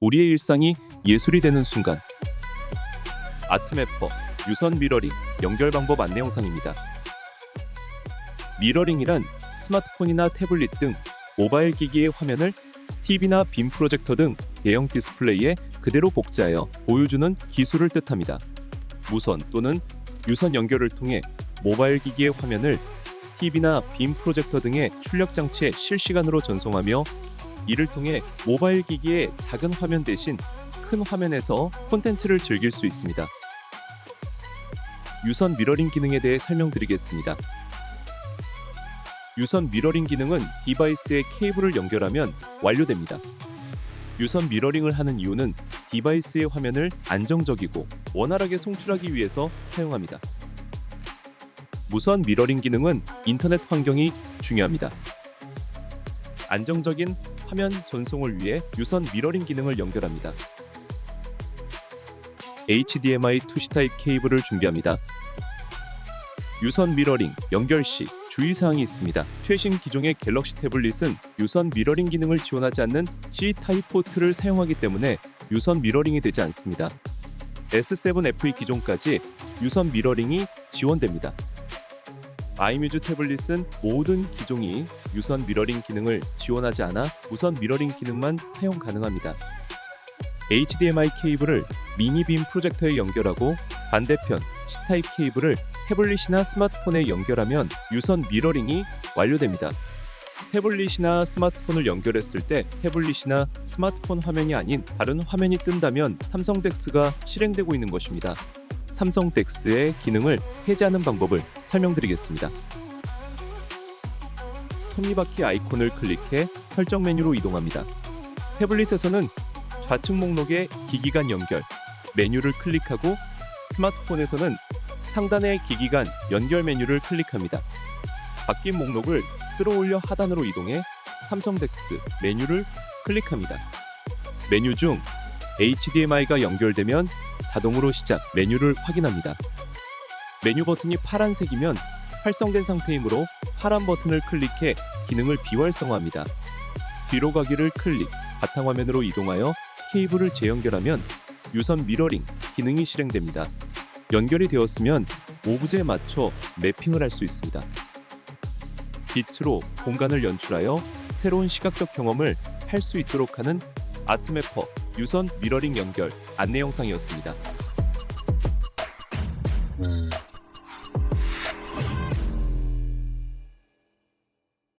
우리의 일상이 예술이 되는 순간. 아트매퍼 유선 미러링 연결 방법 안내 영상입니다. 미러링이란 스마트폰이나 태블릿 등 모바일 기기의 화면을 TV나 빔 프로젝터 등 대형 디스플레이에 그대로 복제하여 보여주는 기술을 뜻합니다. 무선 또는 유선 연결을 통해 모바일 기기의 화면을 TV나 빔 프로젝터 등의 출력 장치에 실시간으로 전송하며 이를 통해 모바일 기기의 작은 화면 대신 큰 화면에서 콘텐츠를 즐길 수 있습니다. 유선 미러링 기능에 대해 설명드리겠습니다. 유선 미러링 기능은 디바이스에 케이블을 연결하면 완료됩니다. 유선 미러링을 하는 이유는 디바이스의 화면을 안정적이고 원활하게 송출하기 위해서 사용합니다. 무선 미러링 기능은 인터넷 환경이 중요합니다. 안정적인 화면 전송을 위해 유선 미러링 기능을 연결합니다. HDMI 투시 타입 케이블을 준비합니다. 유선 미러링 연결 시 주의사항이 있습니다. 최신 기종의 갤럭시 태블릿은 유선 미러링 기능을 지원하지 않는 C 타입 포트를 사용하기 때문에 유선 미러링이 되지 않습니다. S7FE 기종까지 유선 미러링이 지원됩니다. 아이뮤즈 태블릿은 모든 기종이 유선 미러링 기능을 지원하지 않아 무선 미러링 기능만 사용 가능합니다. HDMI 케이블을 미니빔 프로젝터에 연결하고 반대편 C타입 케이블을 태블릿이나 스마트폰에 연결하면 유선 미러링이 완료됩니다. 태블릿이나 스마트폰을 연결했을 때 태블릿이나 스마트폰 화면이 아닌 다른 화면이 뜬다면 삼성 덱스가 실행되고 있는 것입니다. 삼성 덱스의 기능을 해제하는 방법을 설명드리겠습니다. 톱니바퀴 아이콘을 클릭해 설정 메뉴로 이동합니다. 태블릿에서는 좌측 목록의 기기 간 연결 메뉴를 클릭하고 스마트폰에서는 상단의 기기 간 연결 메뉴를 클릭합니다. 바뀐 목록을 쓸어 올려 하단으로 이동해 삼성 덱스 메뉴를 클릭합니다. 메뉴 중 HDMI가 연결되면 자동으로 시작 메뉴를 확인합니다. 메뉴 버튼이 파란색이면 활성된 상태이므로 파란 버튼을 클릭해 기능을 비활성화합니다. 뒤로 가기를 클릭, 바탕화면으로 이동하여 케이블을 재연결하면 유선 미러링 기능이 실행됩니다. 연결이 되었으면 오브제에 맞춰 매핑을 할 수 있습니다. 빛으로 공간을 연출하여 새로운 시각적 경험을 할 수 있도록 하는 아트매퍼 유선 미러링 연결 안내 영상이었습니다.